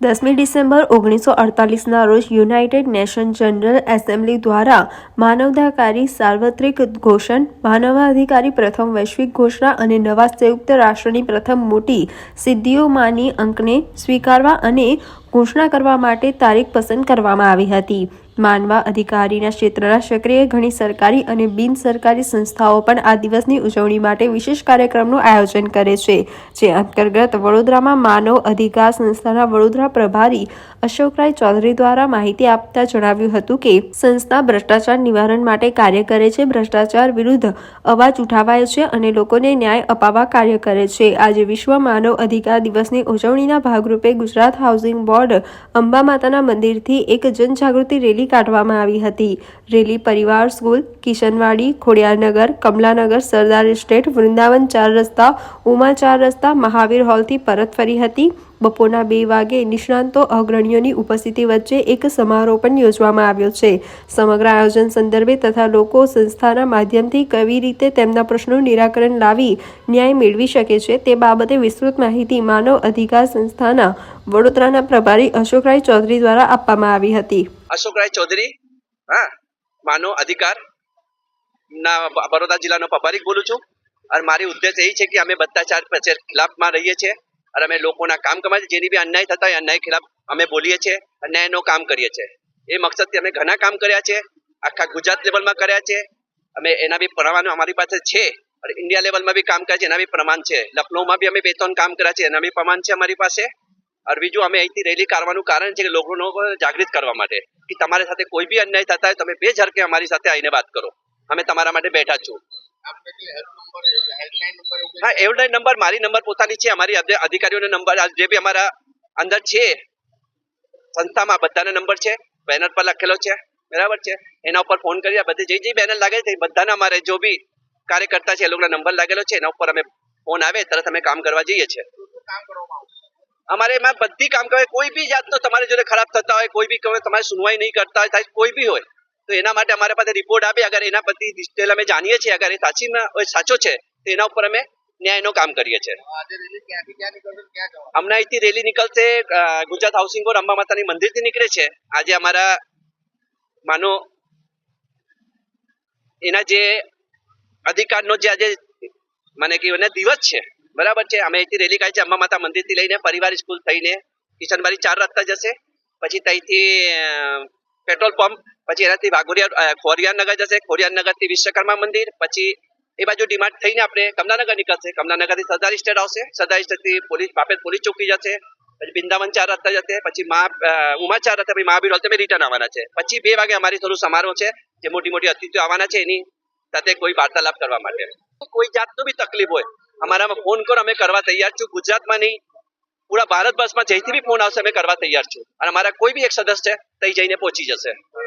દસમી ડિસેમ્બર ઓગણીસો અડતાલીસના રોજ યુનાઇટેડ નેશન જનરલ એસેમ્બલી દ્વારા માનવાધિકારી સાર્વત્રિક ઘોષણ, માનવાધિકારી પ્રથમ વૈશ્વિક ઘોષણા અને નવા સંયુક્ત રાષ્ટ્રની પ્રથમ મોટી સિદ્ધિઓમાંની અંકને સ્વીકારવા અને ઘોષણા કરવા માટે તારીખ પસંદ કરવામાં આવી હતી. માનવા અધિકારીના ક્ષેત્રના સક્રિય ઘણી સરકારી અને બિન સરકારી સંસ્થાઓ પણ આ દિવસની ઉજવણી માટે વિશેષ કાર્યક્રમનું આયોજન કરે છે, જે અંતર્ગત વડોદરામાં માનવ અધિકાર સંસ્થાના વડોદરા પ્રભારી અશોકરાય ચૌધરી દ્વારા માહિતી આપતા જણાવ્યું હતું કે, સંસ્થા ભ્રષ્ટાચાર નિવારણ માટે કાર્ય કરે છે, ભ્રષ્ટાચાર વિરુદ્ધ અવાજ ઉઠાવાય છે અને લોકોને ન્યાય અપાવવા કાર્ય કરે છે. આજે વિશ્વ માનવ અધિકાર દિવસની ઉજવણીના ભાગરૂપે ગુજરાત હાઉસિંગ બોર્ડ અંબા માતાના મંદિરથી એક જનજાગૃતિ રેલી કાઢવામાં આવી હતી. Rally Parivar school, Kishanwadi, Khodiyarnagar, Kamlanagar, Sardar estate, Vrindavan ચાર રસ્તા, ઉમા ચાર રસ્તા, મહાવીર હોલથી પરત ફરી હતી. બપોરના બે વાગે નિષ્ણાંતો અગ્રણીઓની ઉપસ્થિતિ વચ્ચે એક સમારોહ પણ યોજવામાં આવ્યો છે. સમગ્ર આયોજન સંદર્ભે તથા લોકો સંસ્થાના માધ્યમથી કેવી રીતે તેમના પ્રશ્નોનું નિરાકરણ લાવી ન્યાય મેળવી શકે છે તે બાબતે વિસ્તૃત માહિતી માનવ અધિકાર સંસ્થાના વડોદરાના પ્રભારી અશોકરાય ચૌધરી દ્વારા આપવામાં આવી હતી. અશોકરાય ચૌધરી, હા, માનવ અધિકાર ના બરોડા જિલ્લાનો પ્રભારી બોલું છું. અને મારી ઉદ્દેશ એ છે કે અમે બધા ચાર ખિલાફમાં રહીએ છીએ. અને અમે લોકોના કામ કમાય છે, જેની બી અન્યાય થતા હોય અન્યાય ખિલાફ અમે બોલીએ છીએ, અન્યાયનો કામ કરીએ છીએ. એ મકસદથી અમે ઘણા કામ કર્યા છે, આખા ગુજરાત લેવલમાં કર્યા છે. અમે એના બી પ્રમાણ અમારી પાસે છે, અને ઇન્ડિયા લેવલમાં બી કામ કર્યા છે, એના બી પ્રમાણ છે. લખનૌમાં બી અમે બે ત્રણ કામ કર્યા છે, એના બી પ્રમાણ છે અમારી પાસે. અને બીજું અમે અહીંથી રેલી કરવાનું કારણ છે કે લોકોનો જાગૃત કરવા માટે, કે તમારી સાથે કોઈ બી અન્યાય થતા હોય, તમે બે ઝરકે અમારી સાથે આવીને વાત કરો. અમે તમારા માટે બેઠા છું. હા એવડાઈ નંબર મારી નંબર પોતાની છે અમારી અધિકારીઓનો નંબર જે બી અમારા અંદર છે સંસ્થામાં બધાનો નંબર છે બેનર પર લખેલો છે બરાબર છે? એના ઉપર ફોન કરી બધે જે જે બેનર લાગે છે બધાના અમારે જો બી કાર્યકર્તા છે એ લોકોના નંબર લાગેલો છે એના ઉપર અમે ફોન આવે તરત અમે કામ કરવા જઈએ છીએ. અમારે એમાં બધી કામ કરે કોઈ બી જાતનો તમારી જોડે ખરાબ થતા હોય કોઈ બી કહે તમારે સુનવાઈ નહીં કરતા હોય થાય કોઈ બી હોય તો એના માટે અમારા પાસે રિપોર્ટ આવે અગર એના બધી ડિટેલ અમે જાણીએ છીએ અગર એ સાચી સાચો છે તો એના ઉપર અમે ન્યાયનો કામ કરીએ છીએ. હમણાં અહીંથી રેલી નીકળશે ગુજરાત હાઉસિંગ બોર્ડ અંબા માતાની મંદિરથી નીકળે છે. આજે અમારા માનો એના જે અધિકારનો જે આજે મને કહ્યું એને દિવસ છે બરાબર છે? અમે અહીંથી રેલી કાઢી છે અંબા માતા મંદિરથી લઈને પરિવાર સ્કૂલ થઈને કિશનબારી ચાર રસ્તા જશે. પછી ત્યાંથી પેટ્રોલ પંપ પછી એનાથી વાઘોડિયા અ, ખોડિયારનગર જશે. ખોડિયારનગરથી વિશ્વકર્મા મંદિર પછી એ બાજુ ડીમાર્ટ થઈને આપણે કમલાનગર નીકળશે. કમલાનગરથી સરદાર સ્ટેટ આવશે. સરદાર સ્ટેટથી પોલીસ બાપેત પોલીસ ચોકી જશે. પછી બિંદાવન ચાર રસ્તા જશે. પછી મા ઉમા ચાર રસ્તા પછી મહાવીર તમે રિટર્ન આવવાના છે. પછી બે વાગે અમારી થોડું સમારોહ છે જે મોટી મોટી અતિથિઓ આવવાના છે એની સાથે કોઈ વાર્તાલાપ કરવા માટે. કોઈ જાતનું બી તકલીફ હોય અમારામાં ફોન કરો અમે કરવા તૈયાર છું. ગુજરાતમાં નહીં પૂરા ભારત વર્ષમાં જઈથી બી ફોન આવશે, અમે કરવા તૈયાર છું અને અમારા કોઈ બી એક સદસ્ય તઈ જઈને પહોંચી જશે.